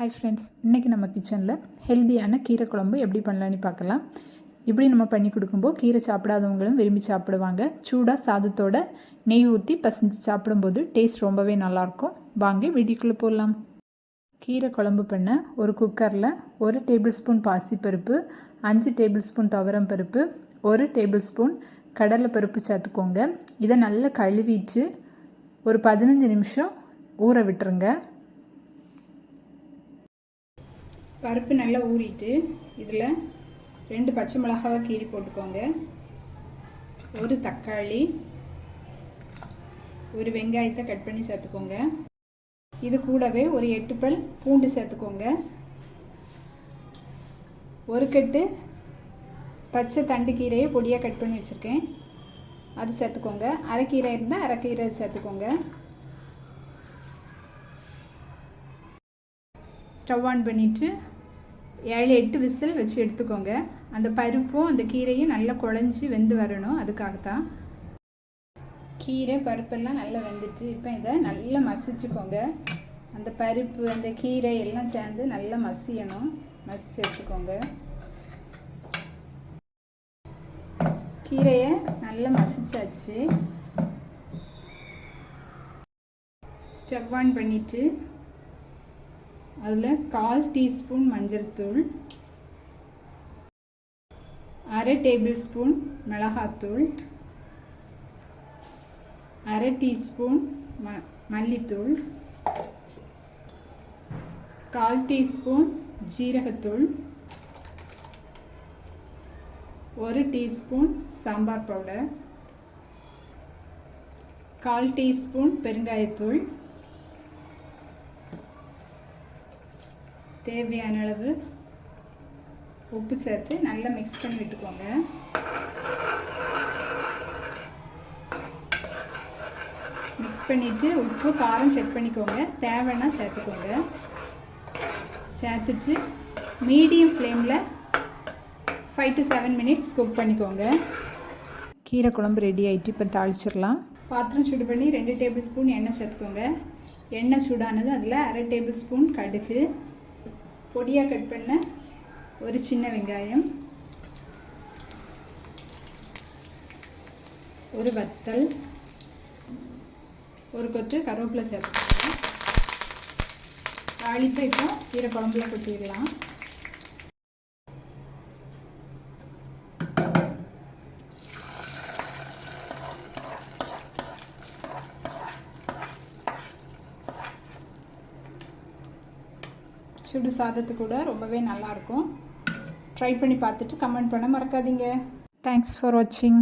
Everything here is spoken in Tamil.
ஹாய் ஃப்ரெண்ட்ஸ் இன்றைக்கி நம்ம கிச்சனில் ஹெல்த்தியான கீரை குழம்பு எப்படி பண்ணலான்னு பார்க்கலாம். இப்படி நம்ம பண்ணி கொடுக்கும்போது கீரை சாப்பிடாதவங்களும் விரும்பி சாப்பிடுவாங்க. சூடாக சாதத்தோட நெய் ஊற்றி பசஞ்சு சாப்பிடும்போது டேஸ்ட் ரொம்பவே நல்லாயிருக்கும். வாங்க வீட்டுக்குள்ளே போடலாம் கீரை குழம்பு பண்ண ஒரு குக்கரில் ஒரு டேபிள் ஸ்பூன் பாசிப்பருப்பு அஞ்சு டேபிள் ஸ்பூன் துவரம் பருப்பு ஒரு டேபிள் ஸ்பூன் கடலை பருப்பு சேர்த்துக்கோங்க. இதை நல்லா கழுவிட்டு ஒரு பதினஞ்சு நிமிஷம் ஊற விட்டுருங்க. பருப்பு நல்லா ஊறிட்டு இதில் ரெண்டு பச்சை மிளகாவை கீறி போட்டுக்கோங்க. ஒரு தக்காளி ஒரு வெங்காயத்தை கட் பண்ணி சேர்த்துக்கோங்க. இது கூடவே ஒரு எட்டு பல் பூண்டு சேர்த்துக்கோங்க. ஒரு கட்டு பச்சை தண்டு கீரையை பொடியாக கட் பண்ணி வச்சுருக்கேன். அது சேர்த்துக்கோங்க. அரைக்கீரை இருந்தால் அரைக்கீரை சேர்த்துக்கோங்க. ஸ்டவ் ஆன் பண்ணிவிட்டு ஏழு எட்டு விசில் வச்சு எடுத்துக்கோங்க. அந்த பருப்பும் அந்த கீரையும் நல்லா குழஞ்சி வெந்து வரணும். அதுக்காகத்தான். கீரை பருப்பெல்லாம் நல்லா வெந்துட்டு இப்போ இதை நல்லா மசிச்சுக்கோங்க. அந்த பருப்பு அந்த கீரை எல்லாம் சேர்ந்து நல்லா மசியணும். மசிச்சு எடுத்துக்கோங்க. கீரையை நல்லா மசிச்சாச்சு. ஸ்டவ் ஆன் பண்ணிவிட்டு அதில் கால் டீஸ்பூன் மஞ்சள் தூள் அரை டேபிள் ஸ்பூன் மிளகாத்தூள் அரை டீஸ்பூன் ம மல்லித்தூள் கால் டீஸ்பூன் ஜீரகத்தூள் ஒரு டீஸ்பூன் சாம்பார் பவுடர் கால் டீஸ்பூன் பெருங்காயத்தூள் தேவையான அளவு உப்பு சேர்த்து நல்லா மிக்ஸ் பண்ணி விட்டுக்கோங்க. மிக்ஸ் பண்ணிவிட்டு உப்பு காரம் செக் பண்ணிக்கோங்க. தேவைன்னா சேர்த்துக்கோங்க. சேர்த்துட்டு மீடியம் ஃப்ளேமில் five to seven minutes cook பண்ணிக்கோங்க. கீரை குழம்பு ரெடி ஆகிட்டு இப்போ தாளிச்சிடலாம். பாத்திரம் சூடு பண்ணி ரெண்டு டேபிள் ஸ்பூன் எண்ணெய் சேர்த்துக்கோங்க. எண்ணெய் சூடானது அதில் அரை டேபிள் ஸ்பூன் கடுகு பொடியாக கட் பண்ண ஒரு சின்ன வெங்காயம் ஒரு வத்தல் ஒரு கொத்து கருவேப்பிலை சேர்த்துக்கலாம். தாளிப்பை இப்போ கீரை குழம்புல கொட்டிடலாம். சுடு சாதத்து கூட ரொம்பவே நல்லாயிருக்கும் ட்ரை பண்ணி பார்த்துட்டு கமெண்ட் பண்ண மறக்காதீங்க. தேங்க்ஸ் ஃபார் வாட்சிங்